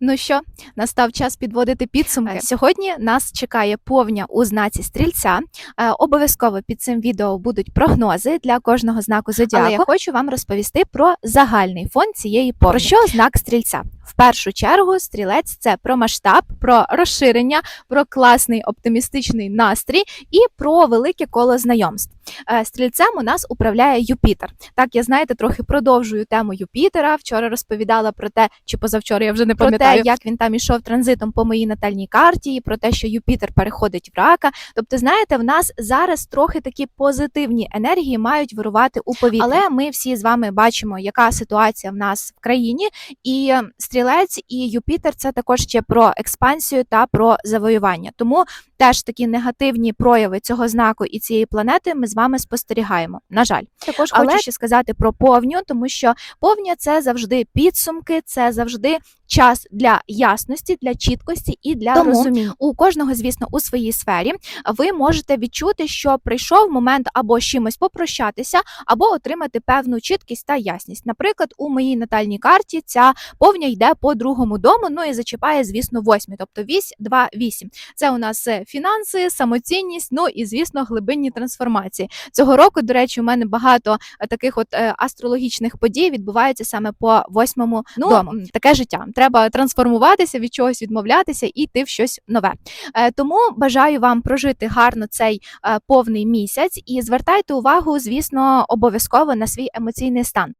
Ну що, настав час підводити підсумки. Сьогодні нас чекає повня у знаці стрільця. Е, Обов'язково під цим відео будуть прогнози для кожного знаку зодіаку. Але я хочу вам розповісти про загальний фон цієї повні. Про що знак стрільця? В першу чергу стрілець це про масштаб, про розширення, про класний оптимістичний настрій і про велике коло знайомств. Е, Стрільцем у нас управляє Юпітер. Так, я знаєте, трохи продовжую тему Юпітера. Вчора розповідала про те, чи позавчора я вже не пам'ятаю, як він там ішов транзитом по моїй натальній карті, і про те, що Юпітер переходить в рака. Тобто, знаєте, в нас зараз трохи такі позитивні енергії мають вирувати у повітрі. Але ми всі з вами бачимо, яка ситуація в нас в країні, і е, стрілець і Юпітер це також ще про експансію та про завоювання. Тому теж такі негативні прояви цього знаку і цієї планети ми з вами спостерігаємо. На жаль, також Але- хочу ще сказати про повню, тому що повня це завжди підсумки, це завжди час для ясності, для чіткості і для Тому розуміння. У кожного, звісно, у своїй сфері ви можете відчути, що прийшов момент або з чимось попрощатися, або отримати певну чіткість та ясність. Наприклад, у моїй натальній карті ця повня йде по другому дому, ну і зачіпає, звісно, восьмі, тобто вісь, 2, 8. Це у нас е, фінанси, самоцінність, ну і звісно, глибинні трансформації. Цього року, до речі, у мене багато е, таких от е, астрологічних подій відбувається саме по восьмому Ну, дому. Таке життя. Треба трансформуватися, від чогось відмовлятися і йти в щось нове. Е, Тому бажаю вам прожити гарно цей повний місяць і звертайте увагу, звісно, обов'язково на свій емоційний стан.